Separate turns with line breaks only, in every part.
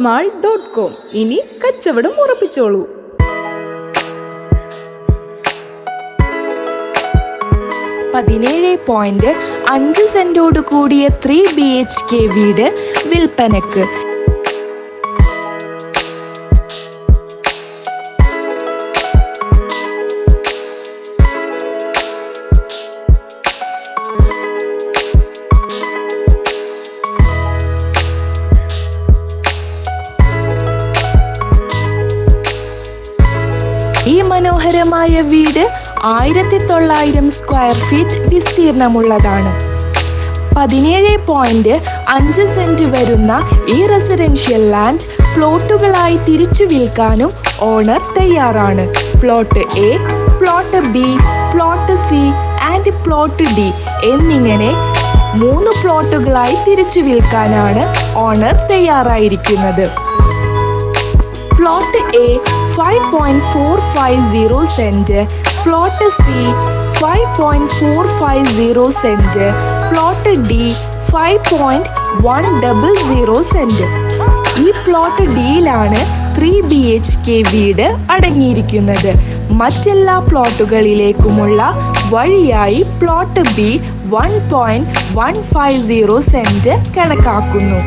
Mall dot com. ഇനി കച്ചവടം ഉറപ്പിച്ചോളൂ.
പതിനേഴ് പോയിന്റ് അഞ്ച് സെന്റോട് കൂടിയ ത്രീ ബി എച്ച് കെ വീട് വിൽപ്പനക്ക്. മനോഹരമായ വീട് ആയിരത്തി തൊള്ളായിരം സ്ക്വയർ ഫീറ്റ് വിസ്തീർണമുള്ളതാണ്. പതിനേഴ് പോയിന്റ് അഞ്ച് സെന്റ് വരുന്ന ഈ റെസിഡൻഷ്യൽ ലാൻഡ് പ്ലോട്ടുകളായി തിരിച്ചു വിൽക്കാനും ഓണർ തയ്യാറാണ്. Plot A plot B plot C and plot D എന്നിങ്ങനെ മൂന്ന് പ്ലോട്ടുകളായി തിരിച്ചു വിൽക്കാനാണ് owner തയ്യാറായിരിക്കുന്നത്. Plot A five point four five zero cent plot C five point four five zero cent plot D five point one double zero cent ഈ plot ഡിയിലാണ് three B H K വീട് അടങ്ങിയിരിക്കുന്നത്. മറ്റെല്ലാ പ്ലോട്ടുകളിലേക്കുമുള്ള വഴിയായി plot B one point one five zero cent കണക്കാക്കുന്നു.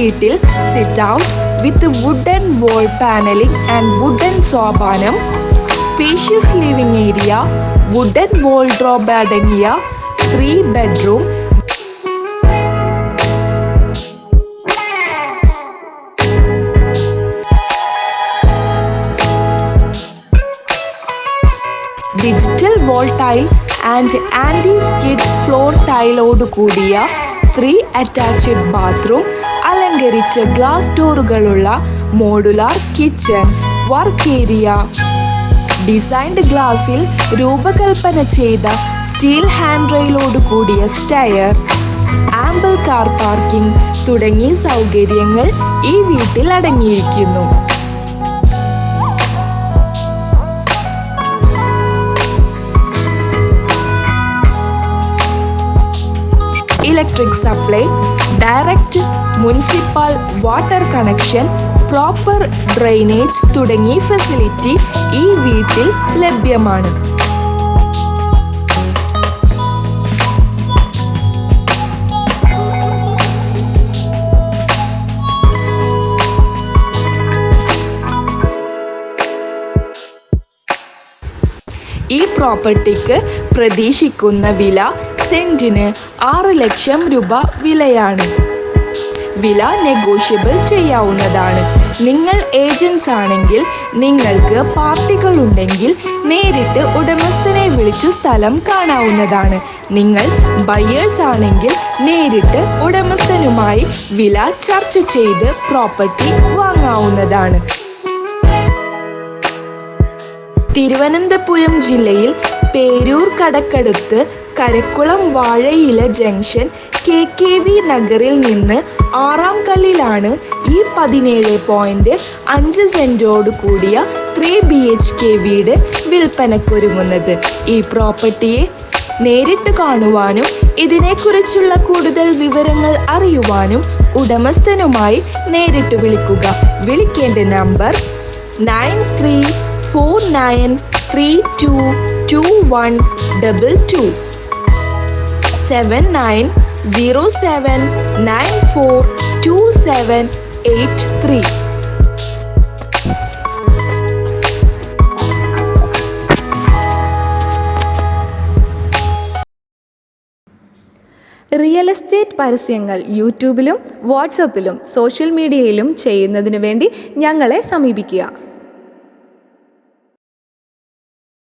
വീട്ടിൽ sit out with wooden wall panelling and wooden Sopanam spacious living area wooden wardrobe അടങ്ങിയ three bedroom digital wall tile and anti skid floor ടൈലോട് കൂടിയ three attached bathroom അലങ്കരിച്ച glass ഡോറുകളുള്ള modular kitchen work area designed ഗ്ലാസിൽ രൂപകൽപ്പന ചെയ്ത steel hand റെയിലോട് കൂടിയ stair ample car parking തുടങ്ങിയ സൗകര്യങ്ങൾ ഈ വീട്ടിൽ അടങ്ങിയിരിക്കുന്നു. Electric supply direct municipal water connection proper drainage തുടങ്ങിയ ഫെസിലിറ്റി ഈ വീട്ടിൽ ലഭ്യമാണ്. ഈ പ്രോപ്പർട്ടിക്ക് പ്രതീക്ഷിക്കുന്ന വില സെന്റിന് ആറ് ലക്ഷം രൂപ വിലയാണ്. വില നെഗോഷ്യബിൾ ചെയ്യാവുന്നതാണ്. നിങ്ങൾ ഏജൻസ് ആണെങ്കിൽ നിങ്ങൾക്ക് പാർട്ടികൾ ഉണ്ടെങ്കിൽ നേരിട്ട് ഉടമസ്ഥനെ വിളിച്ചു സ്ഥലം കാണാവുന്നതാണ്. നിങ്ങൾ ബയേഴ്സ് ആണെങ്കിൽ നേരിട്ട് ഉടമസ്ഥനുമായി വില ചർച്ച ചെയ്ത് പ്രോപ്പർട്ടി വാങ്ങാവുന്നതാണ്. തിരുവനന്തപുരം ജില്ലയിൽ പേരൂർ കടക്കടുത്ത് കരക്കുളം വാഴയില ജംഗ്ഷൻ കെ കെ വി നഗറിൽ നിന്ന് ആറാം കല്ലിലാണ് ഈ പതിനേഴ് പോയിന്റ് അഞ്ച് സെന്റോട് കൂടിയ ത്രീ ബി എച്ച് കെ വീട് വിൽപ്പനക്കൊരുങ്ങുന്നത്. ഈ പ്രോപ്പർട്ടിയെ നേരിട്ട് കാണുവാനും ഇതിനെക്കുറിച്ചുള്ള കൂടുതൽ വിവരങ്ങൾ അറിയുവാനും ഉടമസ്ഥനുമായി നേരിട്ട് വിളിക്കുക. വിളിക്കേണ്ട number nine three four nine three two two one double two seven nine zero seven nine four two seven eight three
real estate പരസ്യങ്ങൾ യൂട്യൂബിലും വാട്സപ്പിലും സോഷ്യൽ മീഡിയയിലും ചെയ്യുന്നതിനു വേണ്ടി ഞങ്ങളെ സമീപിക്കുക.